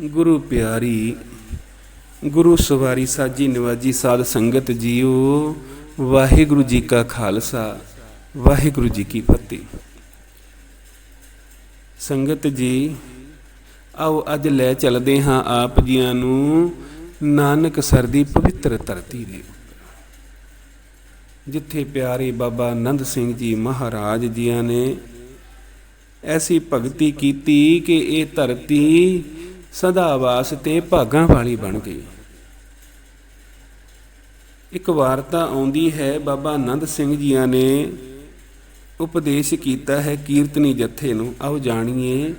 ਗੁਰੂ ਪਿਆਰੀ, ਗੁਰੂ ਸਵਾਰੀ ਸਾਜੀ ਨਿਵਾਜੀ ਸਾਧ ਸੰਗਤ ਜੀਓ, ਵਾਹਿਗੁਰੂ ਜੀ ਕਾ ਖਾਲਸਾ, ਵਾਹਿਗੁਰੂ ਜੀ ਕੀ ਫਤਿਹ। ਸੰਗਤ ਜੀ, ਆਓ ਅੱਜ ਲੈ ਚੱਲਦੇ ਹਾਂ ਆਪ ਜੀਆਂ ਨੂੰ ਨਾਨਕ ਸਰ ਦੀ ਪਵਿੱਤਰ ਧਰਤੀ ਦੇ ਜਿੱਥੇ ਪਿਆਰੇ ਬਾਬਾ ਆਨੰਦ ਸਿੰਘ ਜੀ ਮਹਾਰਾਜ ਜੀਆਂ ਨੇ ਐਸੀ ਭਗਤੀ ਕੀਤੀ ਕਿ ਇਹ ਧਰਤੀ ਸਦਾ ਵਾਸਤੇ ਭਾਗਾਂ ਵਾਲੀ ਬਣ ਗਈ। ਇੱਕ ਵਾਰਤਾ ਆਉਂਦੀ ਹੈ ਬਾਬਾ ਆਨੰਦ ਸਿੰਘ ਜੀਆਂ ਨੇ ਉਪਦੇਸ਼ ਕੀਤਾ ਹੈ ਕੀਰਤਨੀ ਜਥੇ ਨੂੰ। ਆਓ ਜਾਣੀਏ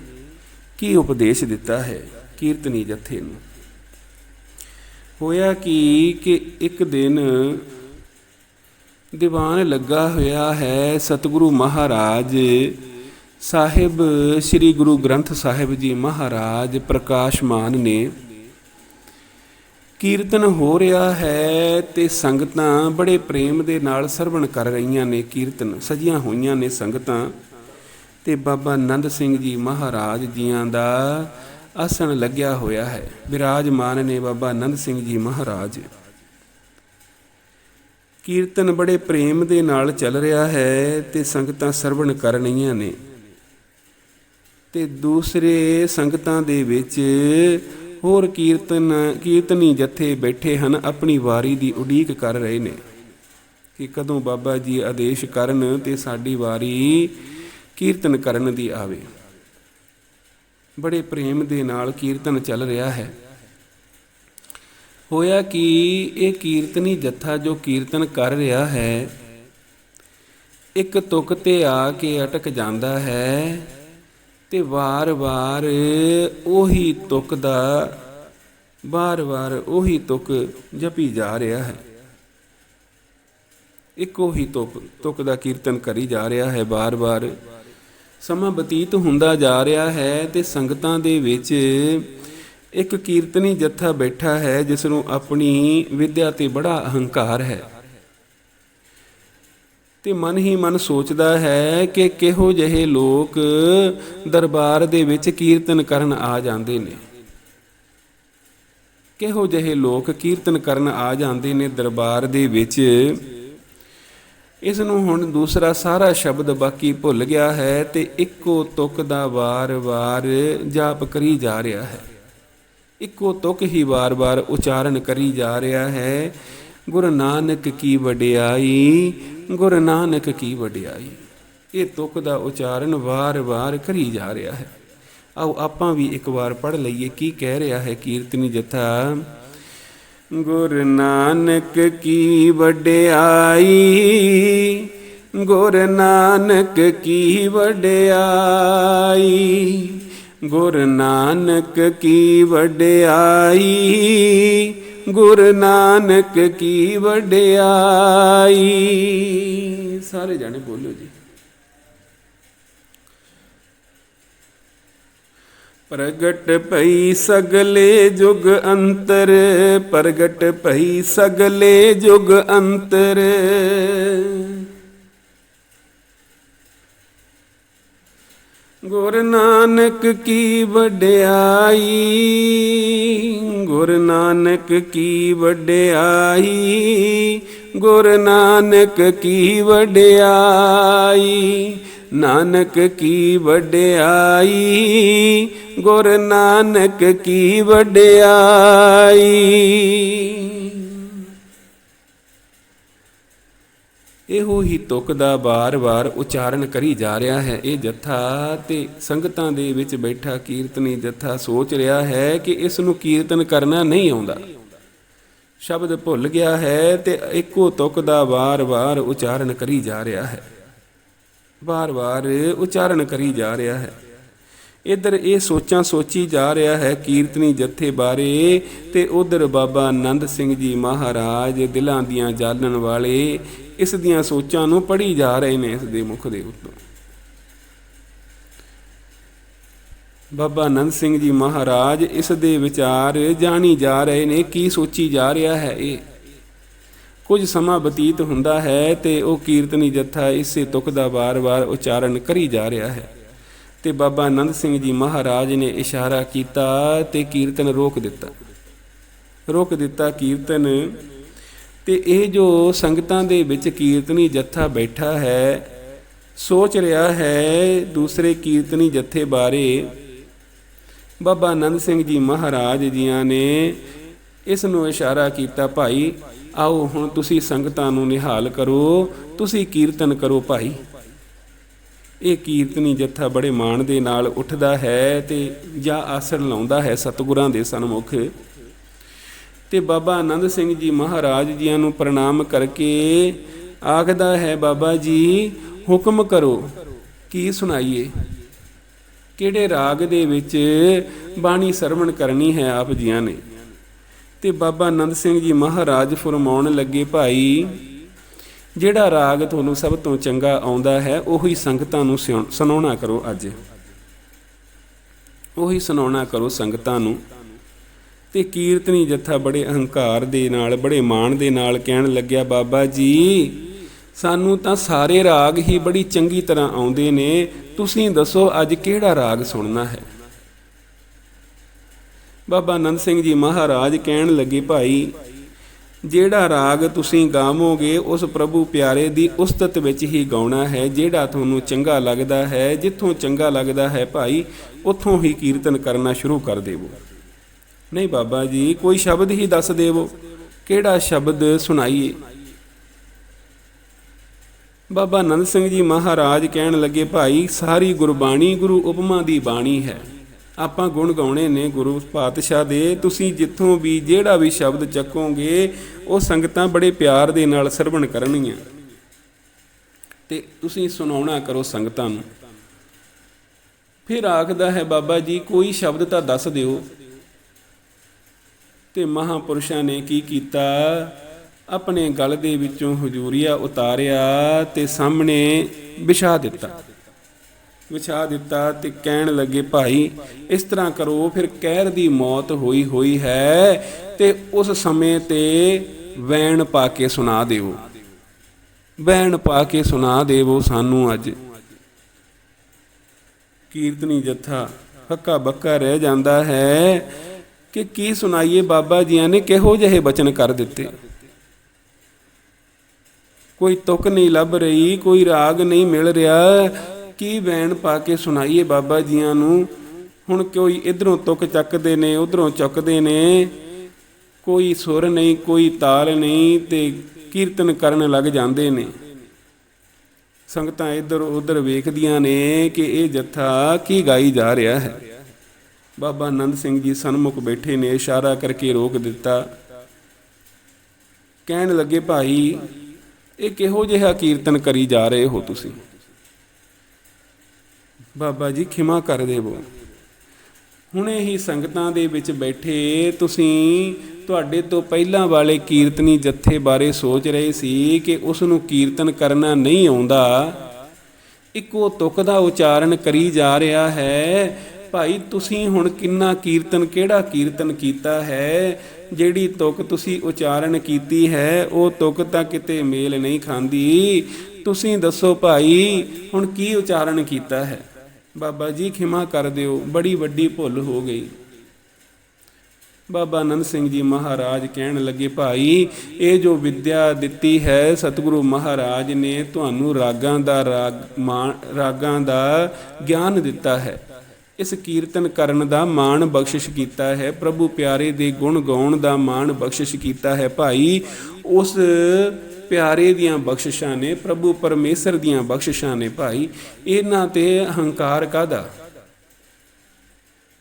ਕੀ ਉਪਦੇਸ਼ ਦਿੱਤਾ ਹੈ ਕੀਰਤਨੀ ਜਥੇ ਨੂੰ। ਹੋਇਆ ਕੀ ਕਿ ਇੱਕ ਦਿਨ ਦੀਵਾਨ ਲੱਗਾ ਹੋਇਆ ਹੈ ਸਤਿਗੁਰੂ ਮਹਾਰਾਜ ਸਾਹਿਬ, ਸ੍ਰੀ ਗੁਰੂ ਗ੍ਰੰਥ ਸਾਹਿਬ ਜੀ ਮਹਾਰਾਜ ਪ੍ਰਕਾਸ਼ਮਾਨ ਨੇ ਕੀਰਤਨ ਹੋ ਰਿਹਾ ਹੈ ਤੇ ਸੰਗਤਾਂ ਬੜੇ ਪ੍ਰੇਮ ਦੇ ਨਾਲ ਸਰਵਣ ਕਰ ਰਹੀਆਂ ਨੇ ਕੀਰਤਨ, ਸਜੀਆਂ ਹੋਈਆਂ ਨੇ ਸੰਗਤਾਂ ਤੇ ਬਾਬਾ ਆਨੰਦ ਸਿੰਘ ਜੀ ਮਹਾਰਾਜ ਜੀਆਂ ਦਾ ਆਸਣ ਲੱਗਿਆ ਹੋਇਆ ਹੈ। ਵਿਰਾਜਮਾਨ ਨੇ ਬਾਬਾ ਆਨੰਦ ਸਿੰਘ ਜੀ ਮਹਾਰਾਜ। ਕੀਰਤਨ ਬੜੇ ਪ੍ਰੇਮ ਦੇ ਨਾਲ ਚੱਲ ਰਿਹਾ ਹੈ ਤੇ ਸੰਗਤਾਂ ਸਰਵਣ ਕਰ ਰਹੀਆਂ ਨੇ। ਤੇ ਦੂਸਰੇ ਸੰਗਤਾਂ ਦੇ ਵਿੱਚ ਹੋਰ ਕੀਰਤਨ, ਕੀਰਤਨੀ ਜਥੇ ਬੈਠੇ ਹਨ, ਆਪਣੀ ਵਾਰੀ ਦੀ ਉਡੀਕ ਕਰ ਰਹੇ ਨੇ। ਕਿ ਕਦੋਂ ਬਾਬਾ ਜੀ ਆਦੇਸ਼ ਕਰਨ ਤੇ ਸਾਡੀ ਵਾਰੀ ਕੀਰਤਨ ਕਰਨ ਦੀ ਆਵੇ। ਬੜੇ ਪ੍ਰੇਮ ਦੇ ਨਾਲ ਕੀਰਤਨ ਚੱਲ ਰਿਹਾ ਹੈ। ਹੋਇਆ ਕਿ ਇਹ ਕੀਰਤਨੀ ਜੱਥਾ ਜੋ ਕੀਰਤਨ ਕਰ ਰਿਹਾ ਹੈ, ਇੱਕ ਤੁਕ ਤੇ ਆ ਕੇ ਅਟਕ ਜਾਂਦਾ ਹੈ ਤੇ ਵਾਰ-ਵਾਰ ਉਹੀ ਤੁਕ ਦਾ ਵਾਰ-ਵਾਰ ਉਹੀ ਤੁਕ ਜਪੀ ਜਾ ਰਿਹਾ ਹੈ। ਇੱਕੋ ਹੀ ਤੁਕ ਤੁਕ ਦਾ ਕੀਰਤਨ ਕਰੀ ਜਾ ਰਿਹਾ ਹੈ ਵਾਰ-ਵਾਰ ਸਮਾਂ ਬਤੀਤ ਹੁੰਦਾ ਜਾ ਰਿਹਾ ਹੈ ਤੇ ਸੰਗਤਾਂ ਦੇ ਵਿੱਚ ਇੱਕ ਕੀਰਤਨੀ ਜੱਥਾ ਬੈਠਾ ਹੈ ਜਿਸ ਨੂੰ ਆਪਣੀ ਵਿਦਿਆ ਤੇ ਬੜਾ ਅਹੰਕਾਰ ਹੈ। ਤੇ ਮਨ ਹੀ ਮਨ ਸੋਚਦਾ ਹੈ ਕਿ ਕਿਹੋ ਜਿਹੇ ਲੋਕ ਦਰਬਾਰ ਦੇ ਵਿੱਚ ਕੀਰਤਨ ਕਰਨ ਆ ਜਾਂਦੇ ਨੇ। ਕਿਹੋ ਜਿਹੇ ਲੋਕ ਕੀਰਤਨ ਕਰਨ ਆ ਜਾਂਦੇ ਨੇ ਦਰਬਾਰ ਦੇ ਵਿੱਚ। ਇਸ ਨੂੰ ਹੁਣ ਦੂਸਰਾ ਸਾਰਾ ਸ਼ਬਦ ਬਾਕੀ ਭੁੱਲ ਗਿਆ ਹੈ ਤੇ ਇੱਕੋ ਤੁਕ ਦਾ ਵਾਰ-ਵਾਰ ਜਾਪ ਕਰੀ ਜਾ ਰਿਹਾ ਹੈ। ਇੱਕੋ ਤੁਕ ਹੀ ਵਾਰ-ਵਾਰ ਉਚਾਰਨ ਕਰੀ ਜਾ ਰਿਹਾ ਹੈ। ਗੁਰੂ ਨਾਨਕ ਕੀ ਵਡਿਆਈ ਗੁਰ ਨਾਨਕ ਕੀ ਵਡਿਆਈ। ਇਹ ਤੁਕ ਦਾ ਉਚਾਰਨ ਵਾਰ-ਵਾਰ ਕਰੀ ਜਾ ਰਿਹਾ ਹੈ। ਆਓ ਆਪਾਂ ਵੀ ਇੱਕ ਵਾਰ ਪੜ੍ਹ ਲਈਏ ਕੀ ਕਹਿ ਰਿਹਾ ਹੈ ਕੀਰਤਨੀ ਜਥਾ। ਗੁਰ ਨਾਨਕ ਕੀ ਵਡਿਆਈ। ਗੁਰ ਨਾਨਕ ਕੀ ਵਡਿਆਈ। ਗੁਰ ਨਾਨਕ ਕੀ ਵਡਿਆਈ। ਗੁਰ ਨਾਨਕ ਕੀ ਵਡਿਆਈ। ਸਾਰੇ ਜਾਣੇ ਬੋਲੋ ਜੀ। ਪ੍ਰਗਟ ਪਈ ਸਗਲੇ ਜੁਗ ਅੰਤਰ, ਪ੍ਰਗਟ ਪਈ ਸਗਲੇ ਜੁਗ ਅੰਤਰ। ਗੁਰ ਨਾਨਕ ਕੀ ਵਡਿਆਈ? ਗੁਰ ਨਾਨਕ ਕੀ ਵਡਿਆਈ? ਗੁਰ ਨਾਨਕ ਕੀ ਵਡਿਆਈ? ਨਾਨਕ ਕੀ ਵਡਿਆਈ? ਗੁਰ ਨਾਨਕ ਕੀ ਵਡਿਆਈ? ਇਹੋ ਹੀ ਤੁਕ ਦਾ ਬਾਰ-ਬਾਰ ਉਚਾਰਨ ਕਰੀ ਜਾ ਰਿਹਾ ਹੈ। ਇਹ ਜਥਾ ਤੇ ਸੰਗਤਾਂ ਦੇ ਵਿੱਚ ਬੈਠਾ ਕੀਰਤਨੀ ਜਥਾ ਸੋਚ ਰਿਹਾ ਹੈ ਕਿ ਇਸ ਨੂੰ ਕੀਰਤਨ ਕਰਨਾ ਨਹੀਂ ਆਉਂਦਾ। ਸ਼ਬਦ ਭੁੱਲ ਗਿਆ ਹੈ ਤੇ ਇੱਕੋ ਤੁਕ ਦਾ ਵਾਰ-ਵਾਰ ਉਚਾਰਨ ਕਰੀ ਜਾ ਰਿਹਾ ਹੈ। ਵਾਰ-ਵਾਰ ਉਚਾਰਨ ਕਰੀ ਜਾ ਰਿਹਾ ਹੈ। ਇਧਰ ਇਹ ਸੋਚਾਂ ਸੋਚੀ ਜਾ ਰਿਹਾ ਹੈ ਕੀਰਤਨੀ ਜੱਥੇ ਬਾਰੇ ਤੇ ਉਧਰ ਬਾਬਾ ਆਨੰਦ ਸਿੰਘ ਜੀ ਮਹਾਰਾਜ ਦਿਲਾਂ ਦੀਆਂ ਜਾਲਣ ਵਾਲੇ ਇਸ ਦੀਆਂ ਸੋਚਾਂ ਨੂੰ ਪੜ੍ਹੀ ਜਾ ਰਹੇ ਨੇ ਇਸ ਦੇ ਮੁਖ ਦੇ ਉੱਤੋਂ। ਬਾਬਾ ਆਨੰਦ ਸਿੰਘ ਜੀ ਮਹਾਰਾਜ ਇਸ ਦੇ ਵਿਚਾਰ ਜਾਣੀ ਜਾ ਰਹੇ ਨੇ, ਕੀ ਸੋਚੀ ਜਾ ਰਿਹਾ ਹੈ ਇਹ? ਕੁਝ ਸਮਾਂ ਬਤੀਤ ਹੁੰਦਾ ਹੈ ਤੇ ਉਹ ਕੀਰਤਨੀ ਜੱਥਾ ਇਸੇ ਤੁਕ ਦਾ ਵਾਰ-ਵਾਰ ਉਚਾਰਨ ਕਰੀ ਜਾ ਰਿਹਾ ਹੈ। ਤੇ ਬਾਬਾ ਆਨੰਦ ਸਿੰਘ ਜੀ ਮਹਾਰਾਜ ਨੇ ਇਸ਼ਾਰਾ ਕੀਤਾ ਤੇ ਕੀਰਤਨ ਰੋਕ ਦਿੱਤਾ। ਰੋਕ ਦਿੱਤਾ ਕੀਰਤਨ ਤੇ ਇਹ ਜੋ ਸੰਗਤਾਂ ਦੇ ਵਿੱਚ ਕੀਰਤਨੀ ਜੱਥਾ ਬੈਠਾ ਹੈ, ਸੋਚ ਰਿਹਾ ਹੈ ਦੂਸਰੇ ਕੀਰਤਨੀ ਜੱਥੇ ਬਾਰੇ, ਬਾਬਾ ਆਨੰਦ ਸਿੰਘ ਜੀ ਮਹਾਰਾਜ ਜੀਆਂ ਨੇ ਇਸ ਨੂੰ ਇਸ਼ਾਰਾ ਕੀਤਾ, ਭਾਈ, ਆਓ ਹੁਣ ਤੁਸੀਂ ਸੰਗਤਾਂ ਨੂੰ ਨਿਹਾਲ ਕਰੋ, ਤੁਸੀਂ ਕੀਰਤਨ ਕਰੋ ਭਾਈ। ਇਹ ਕੀਰਤਨੀ ਜੱਥਾ ਬੜੇ ਮਾਣ ਦੇ ਨਾਲ ਉੱਠਦਾ ਹੈ ਤੇ ਜਾਂ ਆਸਣ ਲਾਉਂਦਾ ਹੈ ਸਤਿਗੁਰਾਂ ਦੇ ਸਨਮੁਖ। ਤੇ ਬਾਬਾ ਆਨੰਦ ਸਿੰਘ ਜੀ ਮਹਾਰਾਜ ਜੀਆਂ ਨੂੰ ਪ੍ਰਣਾਮ ਕਰਕੇ ਆਖਦਾ ਹੈ, ਬਾਬਾ ਜੀ, ਹੁਕਮ ਕਰੋ, ਕੀ ਸੁਣਾਈਏ? ਕਿਹੜੇ ਰਾਗ ਦੇ ਵਿੱਚ ਬਾਣੀ ਸਰਵਣ ਕਰਨੀ ਹੈ ਆਪ ਜੀਆਂ ਨੇ? ਤੇ ਬਾਬਾ ਆਨੰਦ ਸਿੰਘ ਜੀ ਮਹਾਰਾਜ ਫਰਮਾਉਣ ਲੱਗੇ, ਭਾਈ ਜਿਹੜਾ ਰਾਗ ਤੁਹਾਨੂੰ ਸਭ ਤੋਂ ਚੰਗਾ ਆਉਂਦਾ ਹੈ, ਉਹੀ ਸੰਗਤਾਂ ਨੂੰ ਸਿਉਣ- ਸੁਣਾਉਣਾ ਕਰੋ ਅੱਜ। ਉਹੀ ਸੁਣਾਉਣਾ ਕਰੋ ਸੰਗਤਾਂ ਨੂੰ। ਤੇ ਕੀਰਤਨੀ ਜੱਥਾ ਬੜੇ ਅਹੰਕਾਰ ਦੇ ਨਾਲ, ਬੜੇ ਮਾਣ ਦੇ ਨਾਲ ਕਹਿਣ ਲੱਗਿਆ, ਬਾਬਾ ਜੀ, ਸਾਨੂੰ ਤਾਂ ਸਾਰੇ ਰਾਗ ਹੀ ਬੜੀ ਚੰਗੀ ਤਰ੍ਹਾਂ ਆਉਂਦੇ ਨੇ। ਤੁਸੀਂ ਦੱਸੋ ਅੱਜ ਕਿਹੜਾ ਰਾਗ ਸੁਣਨਾ ਹੈ? ਬਾਬਾ ਆਨੰਦ ਸਿੰਘ ਜੀ ਮਹਾਰਾਜ ਕਹਿਣ ਲੱਗੇ, ਭਾਈ ਜਿਹੜਾ ਰਾਗ ਤੁਸੀਂ ਗਾਵੋਗੇ, ਉਸ ਪ੍ਰਭੂ ਪਿਆਰੇ ਦੀ ਉਸਤਤ ਵਿੱਚ ਹੀ ਗਾਉਣਾ ਹੈ, ਜਿਹੜਾ ਤੁਹਾਨੂੰ ਚੰਗਾ ਲੱਗਦਾ ਹੈ, ਜਿੱਥੋਂ ਚੰਗਾ ਲੱਗਦਾ ਹੈ ਭਾਈ, ਉੱਥੋਂ ਹੀ ਕੀਰਤਨ ਕਰਨਾ ਸ਼ੁਰੂ ਕਰ ਦੇਵੋ। ਨਹੀਂ ਬਾਬਾ ਜੀ, ਕੋਈ ਸ਼ਬਦ ਹੀ ਦੱਸ ਦੇਵੋ, ਕਿਹੜਾ ਸ਼ਬਦ ਸੁਣਾਈਏ? ਬਾਬਾ ਆਨੰਦ ਸਿੰਘ ਜੀ ਮਹਾਰਾਜ ਕਹਿਣ ਲੱਗੇ, ਭਾਈ, ਸਾਰੀ ਗੁਰਬਾਣੀ ਗੁਰੂ ਉਪਮਾ ਦੀ ਬਾਣੀ ਹੈ। ਆਪਾਂ ਗੁਣ ਗਾਉਣੇ ਨੇ ਗੁਰੂ ਪਾਤਸ਼ਾਹ ਦੇ। ਤੁਸੀਂ ਜਿੱਥੋਂ ਵੀ ਜਿਹੜਾ ਵੀ ਸ਼ਬਦ ਚੱਕੋਗੇ, ਉਹ ਸੰਗਤਾਂ ਬੜੇ ਪਿਆਰ ਦੇ ਨਾਲ ਸਰਵਣ ਕਰਨਗੀਆਂ। ਤੇ ਤੁਸੀਂ ਸੁਣਾਉਣਾ ਕਰੋ ਸੰਗਤਾਂ ਨੂੰ। ਫਿਰ ਆਖਦਾ ਹੈ, ਬਾਬਾ ਜੀ, ਕੋਈ ਸ਼ਬਦ ਤਾਂ ਦੱਸ ਦਿਓ। ਤੇ ਮਹਾਪੁਰਸ਼ਾਂ ਨੇ ਕੀ ਕੀਤਾ? ਆਪਣੇ ਗਲ ਦੇ ਵਿੱਚੋਂ ਹਜੂਰੀਆ ਉਤਾਰਿਆ ਤੇ ਸਾਹਮਣੇ ਵਿਛਾ ਦਿੱਤਾ। ਵਿਛਾ ਦਿੱਤਾ ਤੇ ਕਹਿਣ ਲੱਗੇ, ਭਾਈ, ਇਸ ਤਰ੍ਹਾਂ ਕਰੋ, ਫਿਰ ਕਹਿਰ ਦੀ ਮੌਤ ਹੋਈ ਹੋਈ ਹੈ ਤੇ ਉਸ ਸਮੇਂ ਤੇ ਵੈਣ ਪਾ ਕੇ ਸੁਣਾ ਦਿਓ। ਵੈਣ ਪਾ ਕੇ ਸੁਣਾ ਦੇਵੋ ਸਾਨੂੰ ਅੱਜ। ਕੀਰਤਨੀ ਜੱਥਾ, ਹੱਕਾ ਬੱਕਾ ਰਹਿ ਜਾਂਦਾ ਹੈ ਕਿ ਕੀ ਸੁਣਾਈਏ, ਬਾਬਾ ਜੀਆਂ ਨੇ ਕਿਹੋ ਜਿਹੇ ਬਚਨ ਕਰ ਦਿੱਤੇ। ਕੋਈ ਤੁਕ ਨਹੀਂ ਲੱਭ ਰਹੀ, ਕੋਈ ਰਾਗ ਨਹੀਂ ਮਿਲ ਰਿਹਾ ਕੀ ਵੈਣ ਪਾ ਕੇ ਸੁਣਾਈਏ ਬਾਬਾ ਜੀਆਂ ਨੂੰ? ਹੁਣ ਕੋਈ ਇਧਰੋਂ ਤੁਕ ਚੱਕਦੇ ਨੇ, ਉਧਰੋਂ ਚੁੱਕਦੇ ਨੇ? ਕੋਈ ਸੁਰ ਨਹੀਂ, ਕੋਈ ਤਾਲ ਨਹੀਂ ਤੇ ਕੀਰਤਨ ਕਰਨ ਲੱਗ ਜਾਂਦੇ ਨੇ। ਸੰਗਤਾਂ ਇੱਧਰ ਉੱਧਰ ਵੇਖਦੀਆਂ ਨੇ ਕਿ ਇਹ ਜੱਥਾ ਕੀ ਗਾਈ ਜਾ ਰਿਹਾ ਹੈ। ਬਾਬਾ ਆਨੰਦ ਸਿੰਘ ਜੀ ਸਨਮੁਖ ਬੈਠੇ ਨੇ, ਇਸ਼ਾਰਾ ਕਰਕੇ ਰੋਕ ਦਿੱਤਾ। ਕਹਿਣ ਲੱਗੇ, ਭਾਈ, ਇਹ ਕਿਹੋ ਜਿਹਾ ਕੀਰਤਨ ਕਰੀ ਜਾ ਰਹੇ ਹੋ ਤੁਸੀਂ? ਬਾਬਾ ਜੀ ਖਿਮਾ ਕਰ ਦੇਵੋ। ਹੁਣੇ ਹੀ ਸੰਗਤਾਂ ਦੇ ਵਿੱਚ ਬੈਠੇ ਤੁਸੀਂ, ਤੁਹਾਡੇ ਤੋਂ ਪਹਿਲਾਂ ਵਾਲੇ ਕੀਰਤਨੀ ਜੱਥੇ ਬਾਰੇ ਸੋਚ ਰਹੇ ਸੀ ਕਿ ਉਸ ਨੂੰ ਕੀਰਤਨ ਕਰਨਾ ਨਹੀਂ ਆਉਂਦਾ। ਇੱਕੋ ਤੁਕ ਦਾ ਉਚਾਰਨ ਕਰੀ ਜਾ ਰਿਹਾ ਹੈ। ਭਾਈ, ਤੁਸੀਂ ਹੁਣ ਕਿੰਨਾ ਕੀਰਤਨ, ਕਿਹੜਾ ਕੀਰਤਨ ਕੀਤਾ ਹੈ? ਜਿਹੜੀ ਤੁਕ ਤੁਸੀਂ ਉਚਾਰਨ ਕੀਤੀ ਹੈ, ਉਹ ਤੁਕ ਤਾਂ ਕਿਤੇ ਮੇਲ ਨਹੀਂ ਖਾਂਦੀ। ਤੁਸੀਂ ਦੱਸੋ ਭਾਈ, ਹੁਣ ਕੀ ਉਚਾਰਨ ਕੀਤਾ ਹੈ? ਬਾਬਾ ਜੀ ਖਿਮਾ ਕਰ ਦਿਓ, ਬੜੀ ਵੱਡੀ ਭੁੱਲ ਹੋ ਗਈ। ਬਾਬਾ ਆਨੰਦ ਸਿੰਘ ਜੀ ਮਹਾਰਾਜ ਕਹਿਣ ਲੱਗੇ, ਭਾਈ, ਇਹ ਜੋ ਵਿਦਿਆ ਦਿੱਤੀ ਹੈ ਸਤਿਗੁਰੂ ਮਹਾਰਾਜ ਨੇ ਤੁਹਾਨੂੰ ਰਾਗਾਂ ਦਾ ਰਾਗ, ਮਾਣ- ਰਾਗਾਂ ਦਾ ਗਿਆਨ ਦਿੱਤਾ ਹੈ। ਇਸ ਕੀਰਤਨ ਕਰਨ ਦਾ ਮਾਣ ਬਖਸ਼ਿਸ਼ ਕੀਤਾ ਹੈ, ਪ੍ਰਭੂ ਪਿਆਰੇ ਦੇ ਗੁਣ ਗਾਉਣ ਦਾ ਮਾਣ ਬਖਸ਼ਿਸ਼ ਕੀਤਾ ਹੈ। ਭਾਈ, ਉਸ ਪਿਆਰੇ ਦੀਆਂ ਬਖਸ਼ਿਸ਼ਾਂ ਨੇ, ਪ੍ਰਭੂ ਪਰਮੇਸ਼ਰ ਦੀਆਂ ਬਖਸ਼ਿਸ਼ਾਂ ਨੇ ਭਾਈ, ਇਹਨਾਂ ਤੇ ਅਹੰਕਾਰ ਕਾਦਾ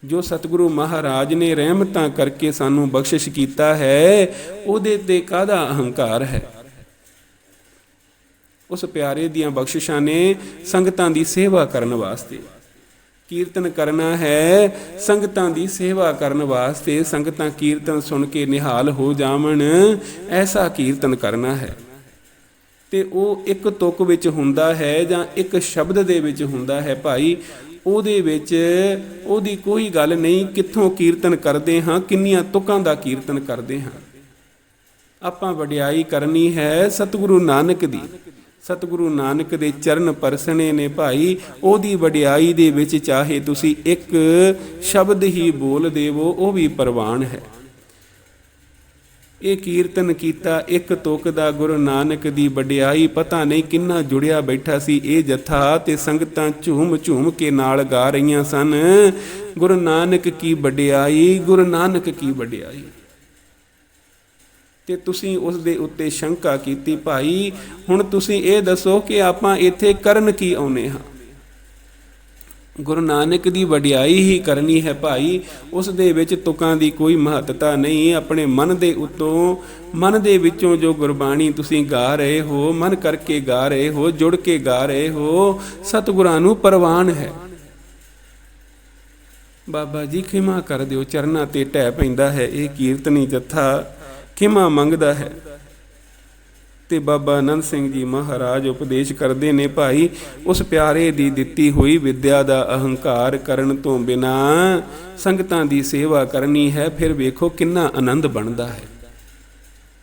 ਜੋ ਸਤਿਗੁਰੂ ਮਹਾਰਾਜ ਨੇ ਰਹਿਮਤਾਂ ਕਰਕੇ ਸਾਨੂੰ ਬਖਸ਼ਿਸ਼ ਕੀਤਾ ਹੈ, ਉਹਦੇ ਤੇ ਕਾਦਾ ਅਹੰਕਾਰ ਹੈ? ਉਸ ਪਿਆਰੇ ਦੀਆਂ ਬਖਸ਼ਿਸ਼ਾਂ ਨੇ ਸੰਗਤਾਂ ਦੀ ਸੇਵਾ ਕਰਨ ਵਾਸਤੇ ਕੀਰਤਨ ਕਰਨਾ ਹੈ। ਸੰਗਤਾਂ ਦੀ ਸੇਵਾ ਕਰਨ ਵਾਸਤੇ ਸੰਗਤਾਂ ਕੀਰਤਨ ਸੁਣ ਕੇ ਨਿਹਾਲ ਹੋ ਜਾਵਣ, ਐਸਾ ਕੀਰਤਨ ਕਰਨਾ ਹੈ। ਤੇ ਉਹ ਇੱਕ ਤੁਕ ਵਿੱਚ ਹੁੰਦਾ ਹੈ ਜਾਂ ਇੱਕ ਸ਼ਬਦ ਦੇ ਵਿੱਚ ਹੁੰਦਾ ਹੈ ਭਾਈ, ਉਹਦੇ ਵਿੱਚ ਉਹਦੀ ਕੋਈ ਗੱਲ ਨਹੀਂ, ਕਿੱਥੋਂ ਕੀਰਤਨ ਕਰਦੇ ਹਾਂ, ਕਿੰਨੀਆਂ ਤੁਕਾਂ ਦਾ ਕੀਰਤਨ ਕਰਦੇ ਹਾਂ। ਆਪਾਂ ਵਡਿਆਈ ਕਰਨੀ ਹੈ ਸਤਿਗੁਰੂ ਨਾਨਕ ਦੀ। ਸਤਿਗੁਰੂ ਨਾਨਕ ਦੇ ਚਰਨ ਪਰਸਣੇ ਨੇ ਭਾਈ, ਉਹਦੀ ਵਡਿਆਈ ਦੇ ਵਿੱਚ ਚਾਹੇ ਤੁਸੀਂ ਇੱਕ ਸ਼ਬਦ ਹੀ ਬੋਲ ਦੇਵੋ, ਉਹ ਵੀ ਪ੍ਰਵਾਨ ਹੈ। ਇਹ ਕੀਰਤਨ ਕੀਤਾ, ਇੱਕ ਤੁਕ ਦਾ ਗੁਰੂ ਨਾਨਕ ਦੀ ਵਡਿਆਈ, ਪਤਾ ਨਹੀਂ ਕਿੰਨਾ ਜੁੜਿਆ ਬੈਠਾ ਸੀ ਇਹ ਜਥਾ ਤੇ ਸੰਗਤਾਂ ਝੂਮ ਝੂਮ ਕੇ ਨਾਲ ਗਾ ਰਹੀਆਂ ਸਨ। ਗੁਰੂ ਨਾਨਕ ਕੀ ਵਡਿਆਈ, ਗੁਰੂ ਨਾਨਕ ਕੀ ਵਡਿਆਈ। ਤੇ ਤੁਸੀਂ ਉਸ ਦੇ ਉੱਤੇ ਸ਼ੰਕਾ ਕੀਤੀ, ਭਾਈ, ਹੁਣ ਤੁਸੀਂ ਇਹ ਦੱਸੋ ਕਿ ਆਪਾਂ ਇੱਥੇ ਕਰਨ ਕੀ ਆਉਨੇ ਹਾਂ? ਗੁਰੂ ਨਾਨਕ ਦੀ ਵਡਿਆਈ ਹੀ ਕਰਨੀ ਹੈ ਭਾਈ। ਉਸ ਦੇ ਵਿੱਚ ਤੁਕਾਂ ਦੀ ਕੋਈ ਮਹੱਤਤਾ ਨਹੀਂ। ਆਪਣੇ ਮਨ ਦੇ ਉਤੋਂ, ਮਨ ਦੇ ਵਿੱਚੋਂ ਜੋ ਗੁਰਬਾਣੀ ਤੁਸੀਂ ਗਾ ਰਹੇ ਹੋ, ਮਨ ਕਰਕੇ ਗਾ ਰਹੇ ਹੋ, ਜੁੜ ਕੇ ਗਾ ਰਹੇ ਹੋ, ਸਤਿਗੁਰਾਂ ਨੂੰ ਪ੍ਰਵਾਨ ਹੈ। ਬਾਬਾ ਜੀ, ਖਿਮਾ ਕਰ ਦਿਓ ਚਰਨਾਂ ਤੇ ਢਹਿ ਪੈਂਦਾ ਹੈ। ਇਹ ਕੀਰਤਨੀ ਜੱਥਾ ਖਿਮਾ ਮੰਗਦਾ ਹੈ। ਤੇ ਬਾਬਾ ਅਨੰਦ ਸਿੰਘ ਜੀ ਮਹਾਰਾਜ ਉਪਦੇਸ਼ ਕਰਦੇ ਨੇ ਭਾਈ, ਉਸ ਪਿਆਰੇ ਦੀ ਦਿੱਤੀ ਹੋਈ ਵਿਦਿਆ ਦਾ ਅਹੰਕਾਰ ਕਰਨ ਤੋਂ ਬਿਨਾ ਸੰਗਤਾਂ ਦੀ ਸੇਵਾ ਕਰਨੀ ਹੈ, ਫਿਰ ਵੇਖੋ ਕਿੰਨਾ ਆਨੰਦ ਬਣਦਾ ਹੈ।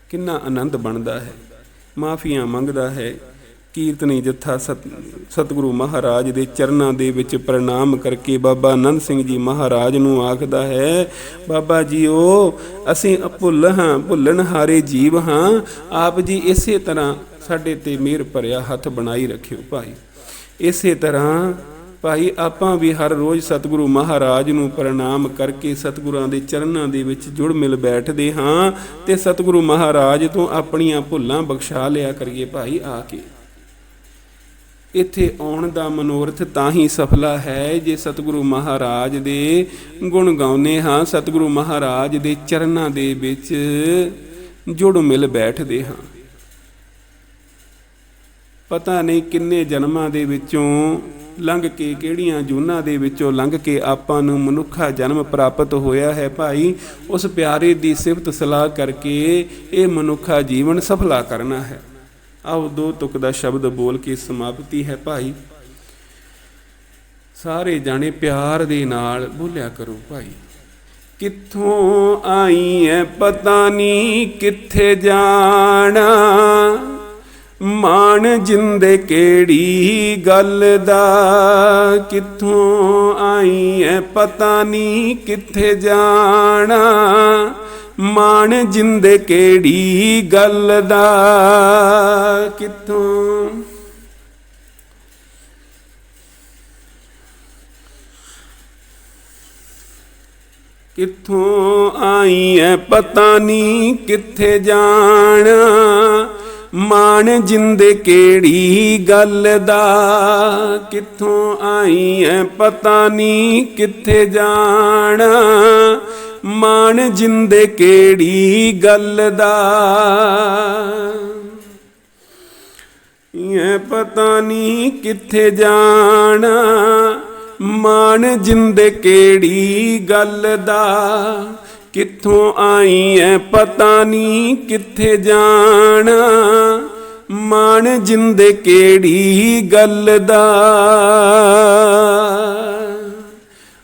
ਕਿੰਨਾ ਆਨੰਦ ਬਣਦਾ ਹੈ। ਮਾਫੀਆਂ ਮੰਗਦਾ ਹੈ। ਕੀਰਤਨੀ ਜਥਾ ਸਤ, ਸਤਿਗੁਰੂ ਮਹਾਰਾਜ ਦੇ ਚਰਨਾਂ ਦੇ ਵਿੱਚ ਪ੍ਰਣਾਮ ਕਰਕੇ ਬਾਬਾ ਆਨੰਦ ਸਿੰਘ ਜੀ ਮਹਾਰਾਜ ਨੂੰ ਆਖਦਾ ਹੈ, ਬਾਬਾ ਜੀਓ, ਅਸੀਂ ਅਭੁੱਲ ਹਾਂ, ਭੁੱਲਣ ਹਾਰੇ ਜੀਵ ਹਾਂ। ਆਪ ਜੀ ਇਸੇ ਤਰ੍ਹਾਂ ਸਾਡੇ ਤੇ ਮਿਹਰ ਭਰਿਆ ਹੱਥ ਬਣਾਈ ਰੱਖਿਓ ਭਾਈ। ਇਸੇ ਤਰ੍ਹਾਂ ਭਾਈ ਆਪਾਂ ਵੀ ਹਰ ਰੋਜ਼ ਸਤਿਗੁਰੂ ਮਹਾਰਾਜ ਨੂੰ ਪ੍ਰਣਾਮ ਕਰਕੇ ਸਤਿਗੁਰਾਂ ਦੇ ਚਰਨਾਂ ਦੇ ਵਿੱਚ ਜੁੜ ਮਿਲ ਬੈਠਦੇ ਹਾਂ ਤੇ ਸਤਿਗੁਰੂ ਮਹਾਰਾਜ ਤੋਂ ਆਪਣੀਆਂ ਭੁੱਲਾਂ ਬਖਸ਼ਾ ਲਿਆ ਕਰੀਏ ਭਾਈ ਆ ਕੇ। ਇੱਥੇ ਆਉਣ ਦਾ ਮਨੋਰਥ ਤਾਂ ਹੀ ਸਫਲਾ ਹੈ ਜੇ ਸਤਿਗੁਰੂ ਮਹਾਰਾਜ ਦੇ ਗੁਣ ਗਾਉਨੇ ਹਾਂ, ਸਤਿਗੁਰੂ ਮਹਾਰਾਜ ਦੇ ਚਰਨਾਂ ਦੇ ਵਿੱਚ ਜੁੜ ਮਿਲ ਬੈਠਦੇ ਹਾਂ। ਪਤਾ ਨਹੀਂ ਕਿੰਨੇ ਜਨਮਾਂ ਦੇ ਵਿੱਚੋਂ ਲੰਘ ਕੇ ਕਿਹੜੀਆਂ ਜੂਨਾਂ ਦੇ ਵਿੱਚੋਂ ਲੰਘ ਕੇ ਆਪਾਂ ਨੂੰ ਮਨੁੱਖਾ ਜਨਮ ਪ੍ਰਾਪਤ ਹੋਇਆ ਹੈ ਭਾਈ। ਉਸ ਪਿਆਰੇ ਦੀ ਸਿਫਤ ਸਲਾਹ ਕਰਕੇ ਇਹ ਮਨੁੱਖਾ ਜੀਵਨ ਸਫਲਾ ਕਰਨਾ ਹੈ। ਆਓ ਦੋ ਤੁਕ ਦਾ ਸ਼ਬਦ ਬੋਲ ਕੇ ਸਮਾਪਤੀ ਹੈ ਭਾਈ। ਸਾਰੇ ਜਾਣੇ ਪਿਆਰ ਦੇ ਨਾਲ ਬੋਲਿਆ ਕਰੋ ਭਾਈ। ਕਿੱਥੋਂ ਆਈ ਐ ਪਤਾ ਨਹੀਂ ਕਿੱਥੇ ਜਾਣਾ। ਮਾਣ ਜਿੰਦੇ ਕਿਹੜੀ ਗੱਲ ਦਾ। ਕਿੱਥੋਂ ਆਈ ਐ ਪਤਾ ਨਹੀਂ ਕਿੱਥੇ ਜਾਣਾ। ਮਾਣ ਜਿੰਦੇ ਕਿਹੜੀ ਗੱਲ ਦਾ? ਕਿੱਥੋਂ? ਕਿੱਥੋਂ ਆਈ ਐ ਪਤਾ ਨਹੀਂ ਕਿੱਥੇ ਜਾਣਾ। ਮਾਣ ਜਿੰਦੇ ਕਿਹੜੀ ਗੱਲ ਦਾ? ਕਿੱਥੋਂ ਆਈ ਐ ਪਤਾ ਨਹੀਂ ਕਿੱਥੇ ਜਾਣਾ। ਮਾਣ ਜਿੰਦੇ ਕਿਹੜੀ ਗੱਲ ਦਾ? ਇਹ ਪਤਾ ਨਹੀਂ ਕਿੱਥੇ ਜਾਣਾ, ਮਾਣ ਜਿੰਦੇ ਕਿਹੜੀ ਗੱਲ ਦਾ? ਕਿੱਥੋਂ ਆਈ ਐ ਪਤਾ ਨਹੀਂ ਕਿੱਥੇ ਜਾਣਾ, ਮਾਣ ਜਿੰਦੇ ਕਿਹੜੀ ਗੱਲ ਦਾ?